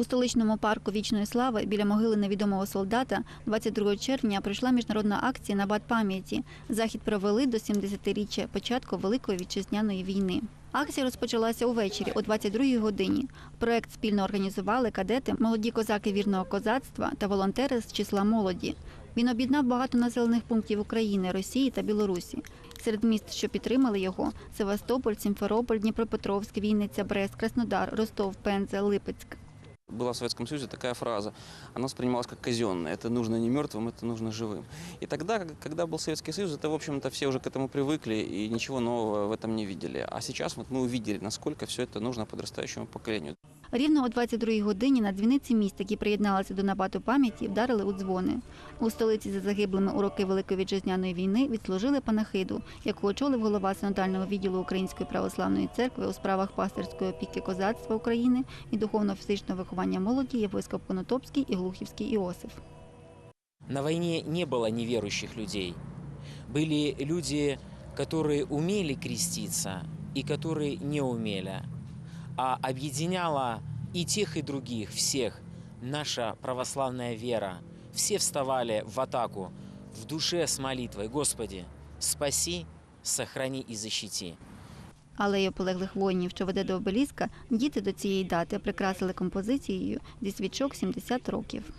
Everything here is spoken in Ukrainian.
У столичному парку Вічної слави біля могили невідомого солдата 22 червня пройшла міжнародна акція Набат пам'яті. Захід провели до 70-річчя початку Великої вітчизняної війни. Акція розпочалася увечері о 22-й годині. Проект спільно організували кадети, молоді козаки вірного козацтва та волонтери з числа молоді. Він об'єднав багато населених пунктів України, Росії та Білорусі. Серед міст, що підтримали його, Севастополь, Сімферополь, Дніпропетровськ, Вінниця, Брест, Краснодар, Ростов, Пенза, Липецьк. Была в Советском Союзе такая фраза, она воспринималась как казенная. Это нужно не мертвым, это нужно живым. И тогда, как- когда был Советский Союз, это, в общем-то, все уже к этому привыкли и ничего нового в этом не видели. А сейчас вот мы увидели, насколько все это нужно подрастающему поколению. Рівно о 22-й годині на дзвіниці міст, які приєдналися до набату пам'яті, вдарили у дзвони. У столиці за загиблими у роки Великої вітчизняної війни відслужили панахиду, яку очолив голова синодального відділу Української православної церкви у справах пастирської опіки козацтва України і духовно-фізичного виховання молоді єпископ Конотопський і Глухівський Іосиф. На войне не было неверующих людей. Были люди, которые умели креститься и которые не умели. А объединяла и тех, и других, всех, наша православная вера. Все вставали в атаку в душе с молитвой «Господи, спаси, сохрани и защити». Алею полеглих воїнів, що веде до обеліска, діти до цієї дати прикрасили композицією зі свічок 70 років.